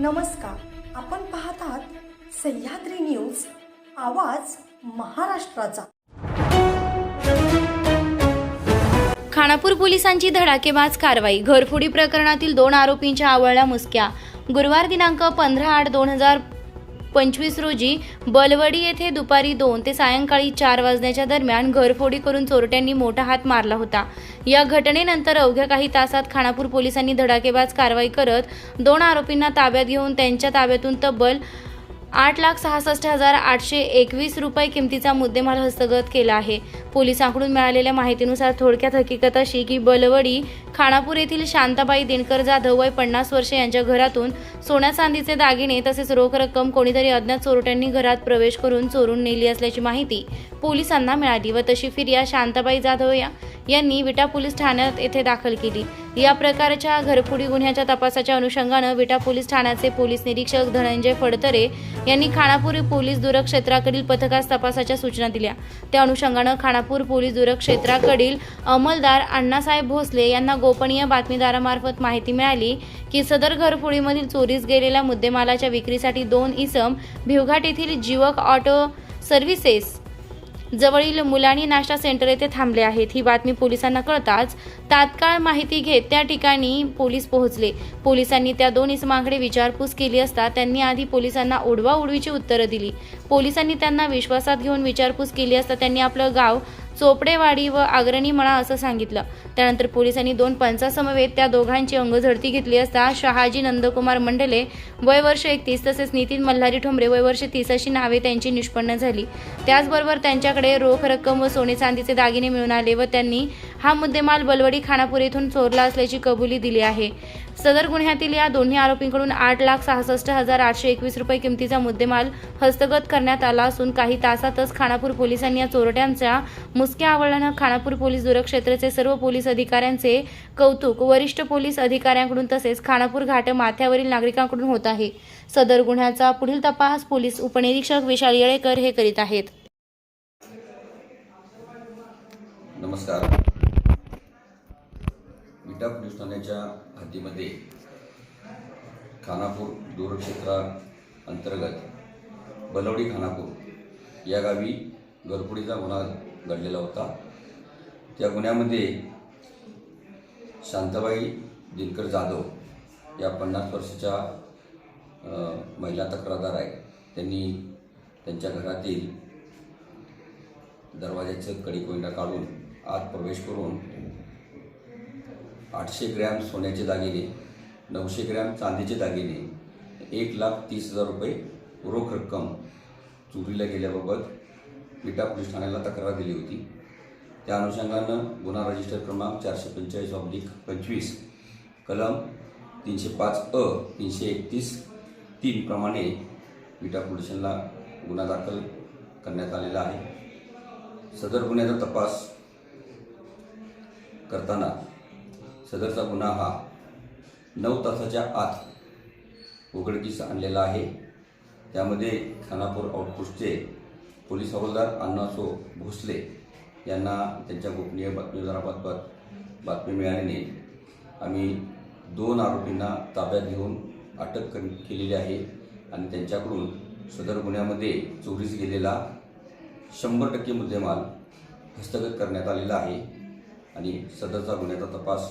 नमस्कार. आपण पाहतात सह्याद्री न्यूज आवाज महाराष्ट्राचा. खानापूर पोलिसांची धडाकेबाज कारवाई. घरफोडी प्रकरणातील दोन आरोपींच्या आवळल्या मुसक्या. गुरुवार दिनांक पंधरा आठ दोन हजार पंचवीस रोजी बलवडी येथे दुपारी दोन ते सायंकाळी चार वाजण्याच्या दरम्यान घरफोडी करून चोरट्यांनी मोठा हात मारला होता. या घटनेनंतर अवघ्या काही तासात खानापूर पोलिसांनी धडाकेबाज कारवाई करत दोन आरोपींना ताब्यात घेऊन त्यांच्या ताब्यातून तब्बल आठ लाख सहासष्ट हजार आठशे एकवीस रुपये किमतीचा मुद्देमाल हस्तगत केला आहे. पोलिसांकडून मिळालेल्या माहितीनुसार थोडक्यात हकीकत अशी की बलवडी खानापूर येथील शांताबाई दिनकर जाधव वय पन्नास वर्षे यांच्या घरातून सोन्या चांदीचे दागिने तसेच रोख रक्कम कोणीतरी अज्ञात चोरट्यांनी घरात प्रवेश करून चोरून नेली असल्याची माहिती पोलिसांना मिळाली व तशी फिर्या शांताबाई जाधव या यांनी विटा पोलीस ठाण्यात येथे दाखल केली. या प्रकारच्या घरफोडी गुन्ह्याच्या तपासाच्या अनुषंगानं विटा पोलीस ठाण्याचे पोलीस निरीक्षक धनंजय फडतरे यांनी खानापूर पोलीस दूरक्षेत्राकडील पथकास तपासाच्या सूचना दिल्या. त्या अनुषंगानं खानापूर पोलीस दूरक्षेत्राकडील अंमलदार अण्णासाहेब भोसले यांना गोपनीय बातमीदारामार्फत माहिती मिळाली की सदर घरफोडीमधील चोरीस गेलेल्या मुद्देमालाच्या विक्रीसाठी दोन इसम भिवघाट येथील जीवक ऑटो सर्व्हिसेस जवळील मुलानी नाश्ता सेंटर येथे थांबले आहेत. ही बातमी पोलिसांना कळताच तात्काळ माहिती घेत त्या ठिकाणी पोलीस पोहोचले. पोलिसांनी त्या दोन इसमांकडे विचारपूस केली असता त्यांनी आधी पोलिसांना उडवा उडवीची उत्तरं दिली. पोलिसांनी त्यांना विश्वासात घेऊन विचारपूस केली असता त्यांनी आपलं गाव चोपडेवाडी व अग्रणी म्हणा असं सांगितलं. त्यानंतर पोलिसांनी दोन पंचासमवेत त्या दोघांची अंगझडती घेतली असता शहाजी नंदकुमार मंडले वय वर्ष एकतीस तसेच नितीन मल्हारी ठोंबरे वय वर्ष तीस अशी नावे त्यांची निष्पन्न झाली. त्याचबरोबर त्यांच्याकडे रोख रक्कम व सोने चांदीचे दागिने मिळून आले व त्यांनी हा मुद्देमाल बलवडी खानापूर येथून चोरला असल्याची कबुली दिली आहे. सदर गुन्ह्यातील या दोन्ही आरोपींकडून आठ लाख सहासष्ट हजार आठशे एकवीस रुपये किमतीचा मुद्देमाल हस्तगत करण्यात आला असून काही तासातच खानापूर पोलिसांनी या चोरट्यांच्या मुसक्या आवळल्यानं खानापूर पोलीस दूरक्षेत्राचे सर्व पोलीस अधिकाऱ्यांचे कौतुक वरिष्ठ पोलीस अधिकाऱ्यांकडून तसेच खानापूर घाट माथ्यावरील नागरिकांकडून होत आहे. सदर गुन्ह्याचा पुढील तपास पोलीस उपनिरीक्षक विशाल येळेकर हे करीत आहेत. नमस्कार. विटा पोलीस ठाण्याच्या हद्दीमध्ये खानापूर दूरक्षेत्रा अंतर्गत बलवडी खानापूर या गावी घरफोडीचा गुन्हा घडलेला होता. त्या गुन्ह्यामध्ये शांताबाई दिनकर जाधव या पन्नास वर्षाच्या महिला तक्रारदार आहे त्यांनी त्यांच्या घरातील दरवाज्याचं कडी कोयंडा काढून आत प्रवेश करून आठशे ग्रॅम सोन्याचे दागिने नऊशे ग्रॅम चांदीचे दागिने एक लाख तीस हजार रुपये रोख रक्कम चोरीला गेल्याबाबत विटा पोलीस ठाण्याला तक्रार दिली होती. त्या अनुषंगानं गुन्हा रजिस्टर क्रमांक चारशे पंचेचाळीस ऑब्लिक पंचवीस कलम तीनशे पाच अ तीनशे एकतीस तीन प्रमाणे विटा पोलिसांना गुन्हा दाखल करण्यात आलेला आहे. सदर गुन्ह्याचा तपास करताना सदरचा गुन्हा हा नऊ तासाच्या आत उघडकीस आणलेला आहे. त्यामध्ये खानापूर आउटपोस्टचे पोलीस हवालदार अण्णासो भोसले यांना त्यांच्या गोपनीय बातमीदाराबाबत बातमी मिळाल्याने आम्ही दोन आरोपींना ताब्यात घेऊन अटक कर केलेली आहे आणि त्यांच्याकडून सदर गुन्ह्यामध्ये चोरीस गेलेला शंभर टक्के मुद्देमाल हस्तगत करण्यात आलेला आहे आणि सदरचा गुन्ह्याचा तपास